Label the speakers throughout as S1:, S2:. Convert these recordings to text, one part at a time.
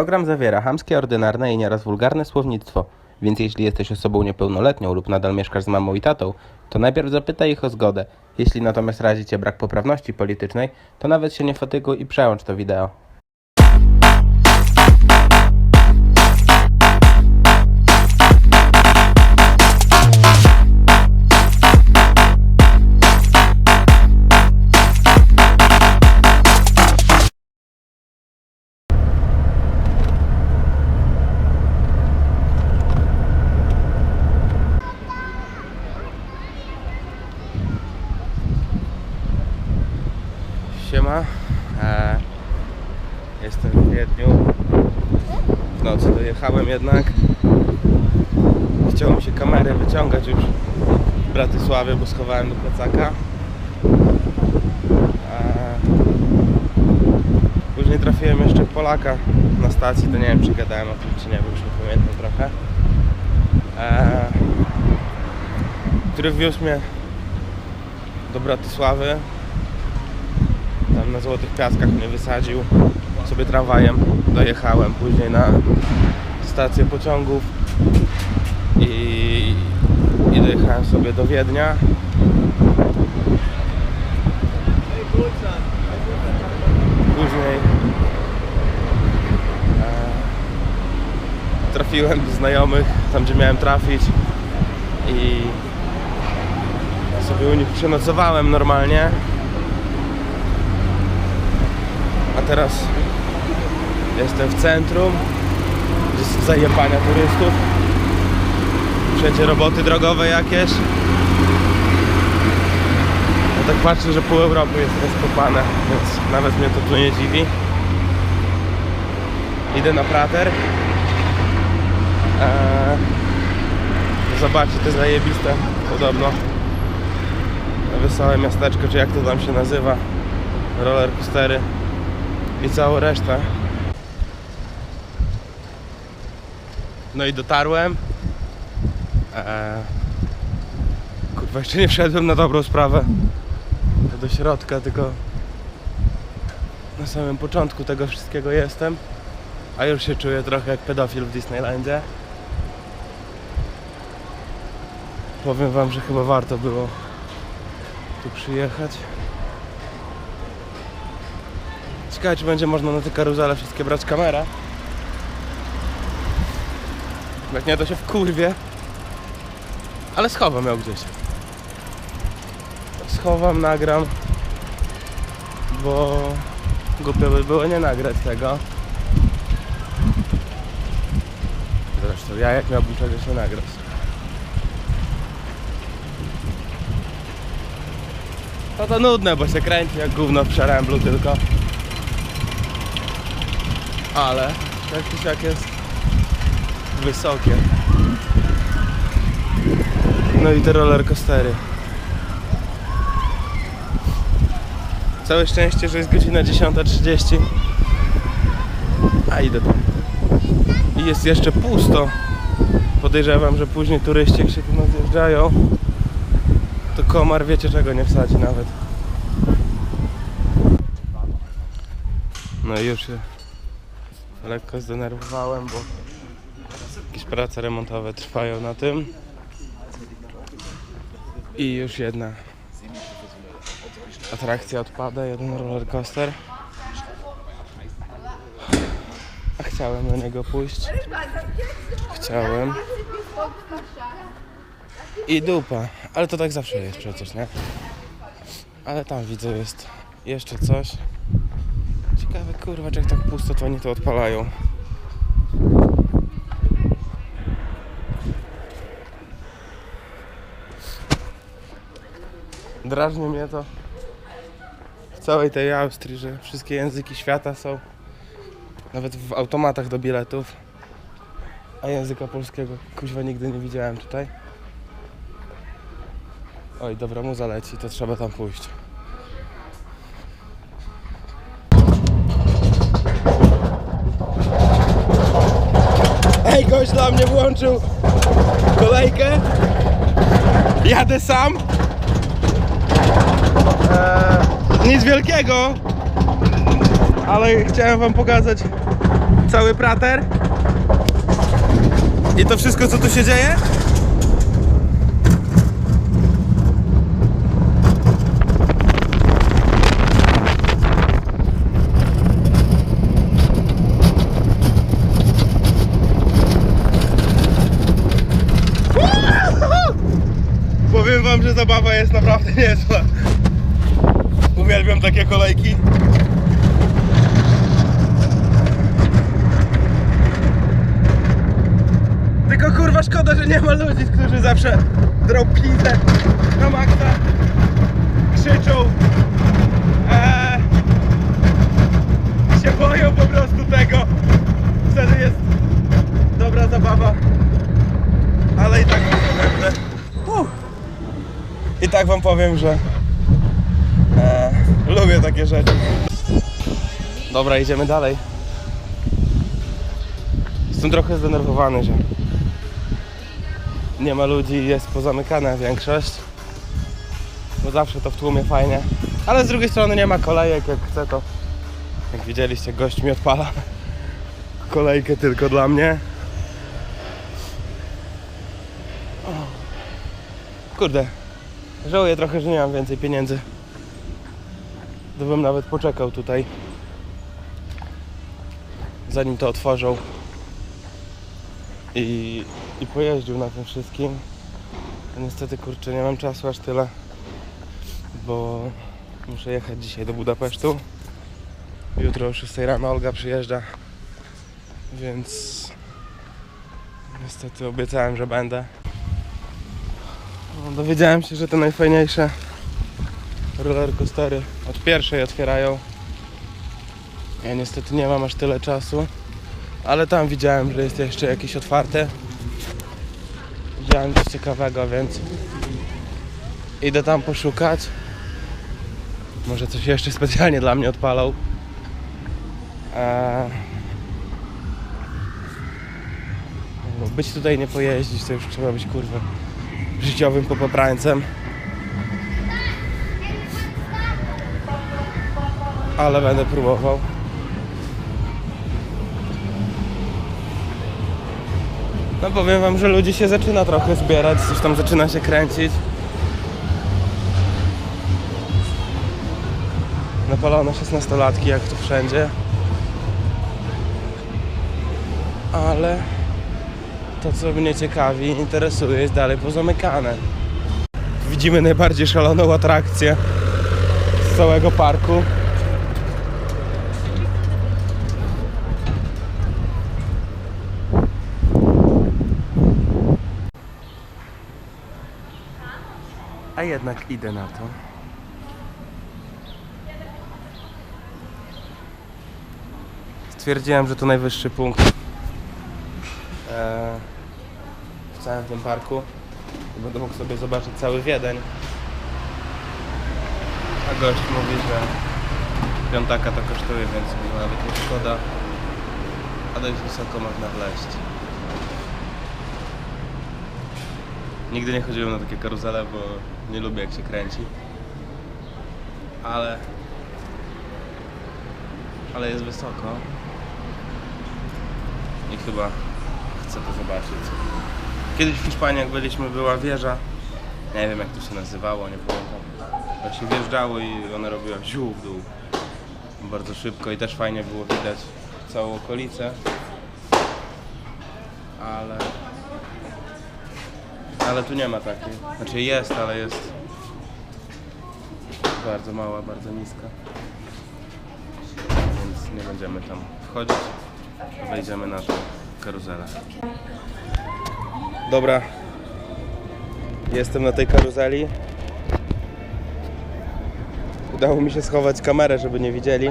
S1: Program zawiera chamskie, ordynarne i nieraz wulgarne słownictwo, więc jeśli jesteś osobą niepełnoletnią lub nadal mieszkasz z mamą i tatą, to najpierw zapytaj ich o zgodę. Jeśli natomiast razi cię brak poprawności politycznej, to nawet się nie fatyguj i przełącz to wideo. Jednak. Chciało mi się kamerę wyciągać już w Bratysławie, bo schowałem do plecaka. Później trafiłem jeszcze Polaka na stacji, to nie wiem czy gadałem o tym czy nie, bo już nie pamiętam trochę. Który wiózł mnie do Bratysławy tam na Złotych Piaskach mnie wysadził sobie tramwajem dojechałem później na stację pociągów i, i dojechałem sobie do Wiednia. Później e, trafiłem do znajomych tam gdzie miałem trafić i sobie u nich przenocowałem normalnie. A teraz jestem w centrum, zajebania turystów. Wszędzie roboty drogowe jakieś. Ja tak patrzę, że pół Europy jest rozkopane, więc nawet mnie to tu nie dziwi. Idę na Prater. Eee, zobaczcie te zajebiste, podobno wesołe miasteczko, czy jak to tam się nazywa. Roller coastery i całą resztę. No i dotarłem. Eee, kurwa, jeszcze nie wszedłem na dobrą sprawę do środka, tylko na samym początku tego wszystkiego jestem. A już się czuję trochę jak pedofil w Disneylandzie. Powiem wam, że chyba warto było tu przyjechać. Ciekawe, czy będzie można na te karuzele wszystkie brać kamerę. Jak nie, to się w kurwie. Ale schowam ją gdzieś. Schowam, nagram. Bo głupio by było nie nagrać tego. Zresztą ja jak miałbym czegoś nie nagrać. No to nudne, bo się kręci jak gówno w przeręblu tylko ale tak czy siak jest wysokie. No i te roller coastery. Całe szczęście, że jest godzina 10.30. A idę tam. I jest jeszcze pusto. Podejrzewam, że później turyści jak się tu nazjeżdżają, to komar wiecie czego nie wsadzi nawet. No i już się lekko zdenerwowałem, bo prace remontowe trwają na tym. I już jedna atrakcja odpada, jeden roller coaster. A chciałem na niego pójść. Chciałem. I dupa. Ale to tak zawsze jest przecież, nie? Ale tam widzę jest jeszcze coś. Ciekawe kurwa, czy jak tak pusto to oni to odpalają. Drażni mnie to w całej tej Austrii, że wszystkie języki świata są nawet w automatach do biletów. A języka polskiego kuźwa nigdy nie widziałem tutaj. Oj, dobra, mu zaleci, to trzeba tam pójść. Ej, gość dla mnie włączył kolejkę. Jadę sam. Eee, nic wielkiego, ale chciałem wam pokazać cały prater. I to wszystko, co tu się dzieje? Powiem wam, że zabawa jest naprawdę niezła. Uwielbiam takie kolejki. Tylko kurwa szkoda, że nie ma ludzi, którzy zawsze drą pizdę na maksa, krzyczą, eee, się boją po prostu tego. Wtedy jest dobra zabawa. Ale i tak wam powiem, że... I tak wam powiem, że lubię takie rzeczy. Dobra, idziemy dalej. Jestem trochę zdenerwowany, że nie ma ludzi, jest pozamykana większość. Bo zawsze to w tłumie fajnie. Ale z drugiej strony nie ma kolejek, jak chcę to. Jak widzieliście, gość mi odpala kolejkę tylko dla mnie. Kurde, żałuję trochę, że nie mam więcej pieniędzy. Gdybym nawet poczekał tutaj, zanim to otworzą i, i pojeździł na tym wszystkim. To niestety kurczę nie mam czasu aż tyle, bo muszę jechać dzisiaj do Budapesztu. Jutro o 6 rano Olga przyjeżdża, więc niestety obiecałem, że będę. No, dowiedziałem się, że te najfajniejsze rollercoastery od pierwszej otwierają. Ja niestety nie mam aż tyle czasu. Ale tam widziałem, że jest jeszcze jakieś otwarte. Widziałem coś ciekawego, więc idę tam poszukać. Może coś jeszcze specjalnie dla mnie odpalał. Eee... Być tutaj nie pojeździć, to już trzeba być kurwa życiowym popoprańcem. Ale będę próbował. No powiem wam, że ludzi się zaczyna trochę zbierać, coś tam zaczyna się kręcić. Napalone 16-latki jak tu wszędzie. Ale to co mnie ciekawi, interesuje jest dalej pozamykane. Widzimy najbardziej szaloną atrakcję z całego parku. Jednak idę na to. Stwierdziłem, że to najwyższy punkt e, w całym tym parku. Będę mógł sobie zobaczyć cały Wiedeń. A gość mówi, że piątaka to kosztuje, więc mi nawet nie szkoda. A dość wysoko można wleźć. Nigdy nie chodziłem na takie karuzele, bo nie lubię jak się kręci. Ale... Ale jest wysoko. I chyba chcę to zobaczyć. Kiedyś w Hiszpanii jak byliśmy była wieża. Nie wiem jak to się nazywało, nie pamiętam. Właśnie wjeżdżało i ona robiła ziół w dół. Bardzo szybko i też fajnie było widać całą okolicę. Ale... Ale tu nie ma takiej. Znaczy jest, ale jest bardzo mała, bardzo niska. Więc nie będziemy tam wchodzić. Wejdziemy na tą karuzelę. Dobra. Jestem na tej karuzeli. Udało mi się schować kamerę, żeby nie widzieli.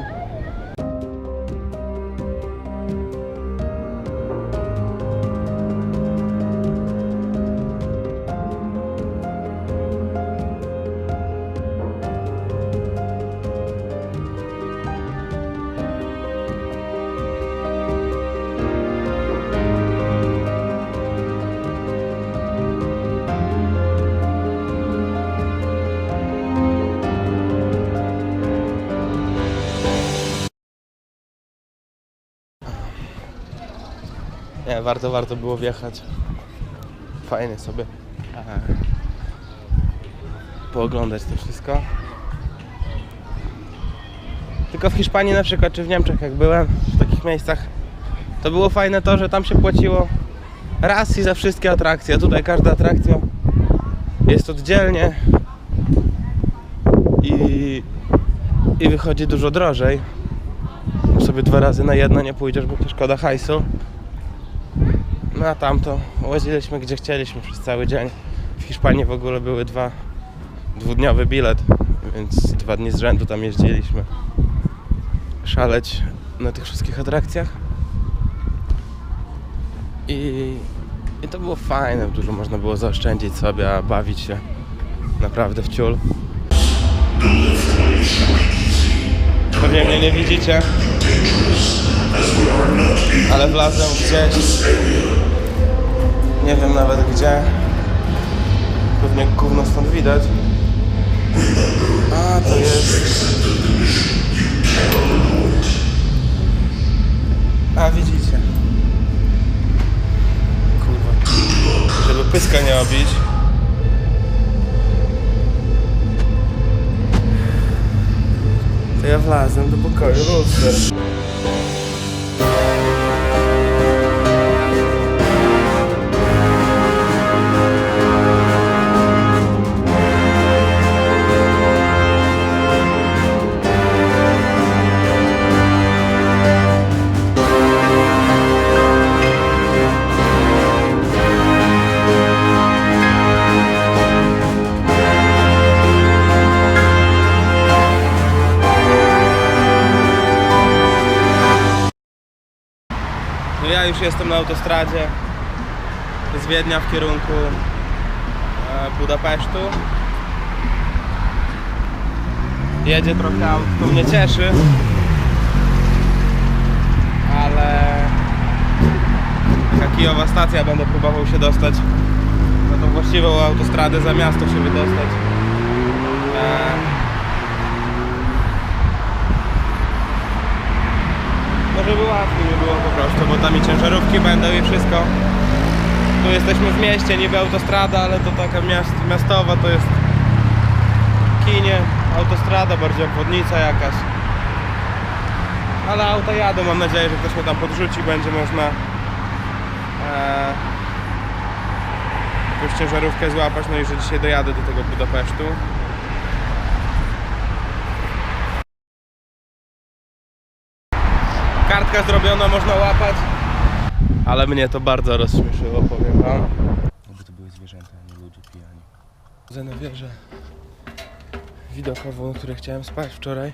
S1: Nie, warto, warto było wjechać. Fajnie sobie e, pooglądać to wszystko. Tylko w Hiszpanii na przykład, czy w Niemczech jak byłem, w takich miejscach, to było fajne to, że tam się płaciło raz i za wszystkie atrakcje. Tutaj każda atrakcja jest oddzielnie i, i wychodzi dużo drożej. Sobie dwa razy na jedno nie pójdziesz, bo to szkoda hajsu. A tamto łaziliśmy gdzie chcieliśmy przez cały dzień. W Hiszpanii w ogóle były dwa dwudniowy bilet, więc dwa dni z rzędu tam jeździliśmy. Szaleć na tych wszystkich atrakcjach. I, I to było fajne, dużo można było zaoszczędzić sobie, a bawić się naprawdę w ciul. Pewnie mnie nie widzicie, ale wlazłem gdzieś, nie wiem nawet gdzie, pewnie gówno stąd widać. A, to jest... A, widzicie. Kurwa. Żeby pyska nie obić. To ja wlazłem do pokoju luster. Już jestem na autostradzie z Wiednia w kierunku e, Budapesztu. Jedzie trochę aut, to mnie cieszy, ale taka kijowa stacja będę próbował się dostać na tą właściwą autostradę za miasto się wydostać. E, No żeby łatwiej mi było po prostu, bo tam i ciężarówki będą i wszystko. Tu jesteśmy w mieście, niby autostrada, ale to taka miast, miastowa, to jest kinie, autostrada, bardziej obwodnica jakaś. Ale auta jadą, mam nadzieję, że ktoś mnie tam podrzuci, będzie można e, jakąś ciężarówkę złapać, no i że dzisiaj dojadę do tego Budapesztu. Kartka zrobiona, można łapać. Ale mnie to bardzo rozśmieszyło, powiem wam. Jakby to były zwierzęta, a nie ludzie pijani. Za na wieżę widokową, na której chciałem spać wczoraj.